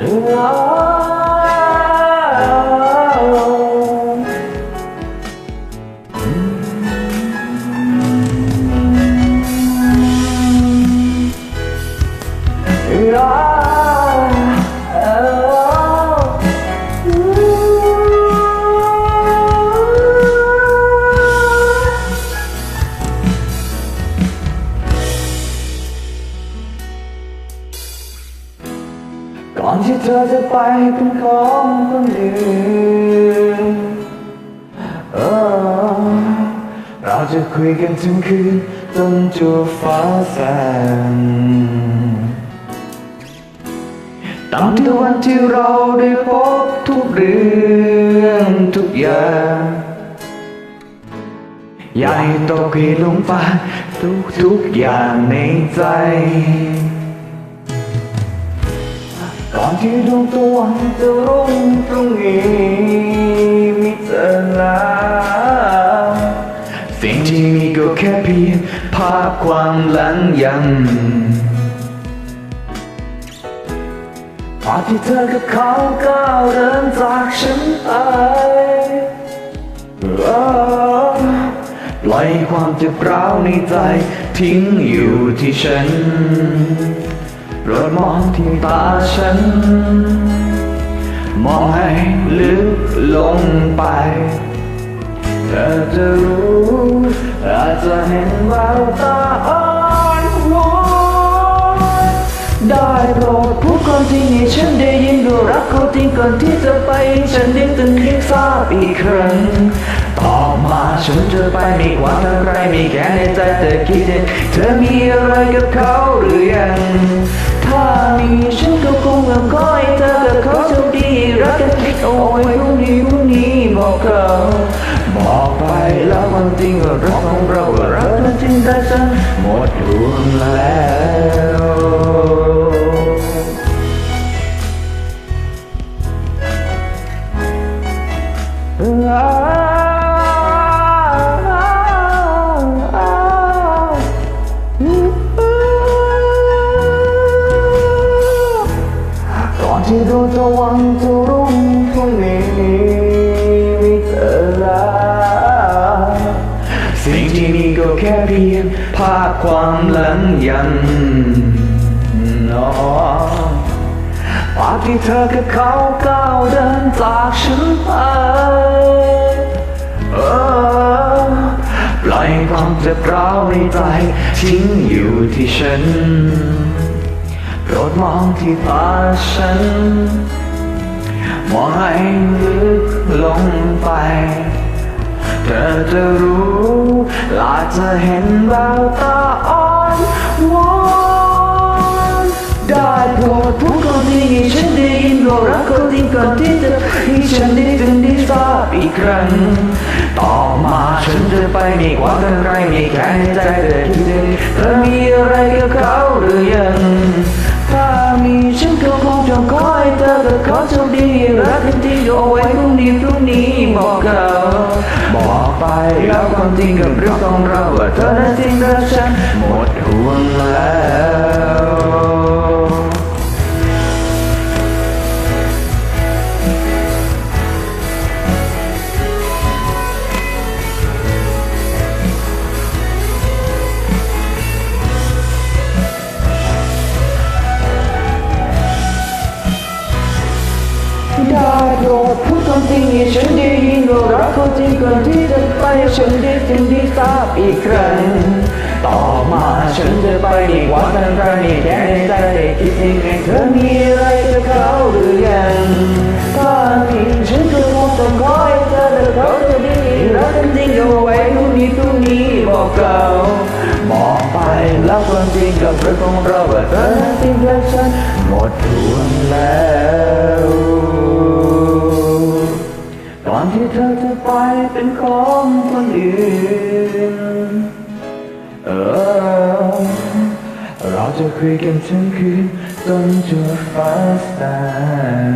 ก่ ธอจะไปเป็นของคนอื่นเออเราจะคุยกันถึงคืนจนจูฟ้าแสงตามที่วันที่เราได้พบทุกเรื่องทุกอย่างอยากให้ตกให้ลงไปทุกทุกอย่างในใจ ที่ดวงตะวันจะรุ่งตรงนี้มิเจอแล้วสิ่งที่มีก็แค่เพียงภาพความหลังยังภาพที่เธอกับเขาก้าวเดินจากฉันไปปล่อยความเจ็บร้าวในใจทิ้งอยู่ที่ฉัน รดมองที่ตาฉัน มองให้ลึกลงไป เธอจะรู้อาจจะเห็นแววตาอ่อนวอนได้โปรดพูดความจริงให้ฉันได้ยินดูรักเขาจริงก่อนที่จะไป ฉันได้ตื่นให้ทราบอีกครั้งต่อมาฉันจะไปม่กว่าทางใครม่แค่ในใจแต่คิดเธอมีอะไรกับเขาหรือยัง ถ้ามีฉันก็คงจะขอให้เธอกับเขาโชคดีรักกันเอาไว้พรุ่งนี้พ ที่ดวงตะวันจะรุ่งพรุ่งนี้ม่เจอแล้วสิ่งที่มีก็แค่เพียงภาพความหลังยันนอภาพที่เธอกับเขาก้าวเดินจากฉันไปเออปล่อยความเจ็บร้าวในใจทิ้งอยู่ที่ฉัน รดมองที่ตาฉัน มองให้ลึกลงไป เธอจะรู้อาจจะเห็นแววตาอ่อนวอนได้โปรดพูดความจริงให้ฉันได้ยินก็รักเขาจริงก่อนที่จะให้ฉันได้ถึงได้ทราบอีกครั้ง ต่อมาฉันจะไปม่กว่ากันใครม่แค่ในใจแต่คิดถึงเธอมีอะไรกับเขาหรือ ไปแล้วความจริงกับเรื่องของเราว่าเธอนั้นจริงและฉัน ฉันได้ยินว่ารักเขาจริงก่อนที่จะไปฉันได้ถึงได้ทราบอีกครั้ง ต่อมาฉันจะไปดีกว่าทางใครไม่แค่ในใจแต่คิดเองไงเธอมีอะไรกับเขาหรือยังถ้ามีฉันก็คงต้องขอให้เธอและเขาจะดีรักกันจริงเอาไว้พรุ่งนี้พรุ่งนี้บอกเขาบอกไปแล้วความจริงกับเรื่องของเราว่าเธอจริงและฉันหมดห่วงแล้ว ที่เธอจะไปเป็นของคนอื่น เออ เราจะคุยกันทั้งคืนจนจนฟ้าสาง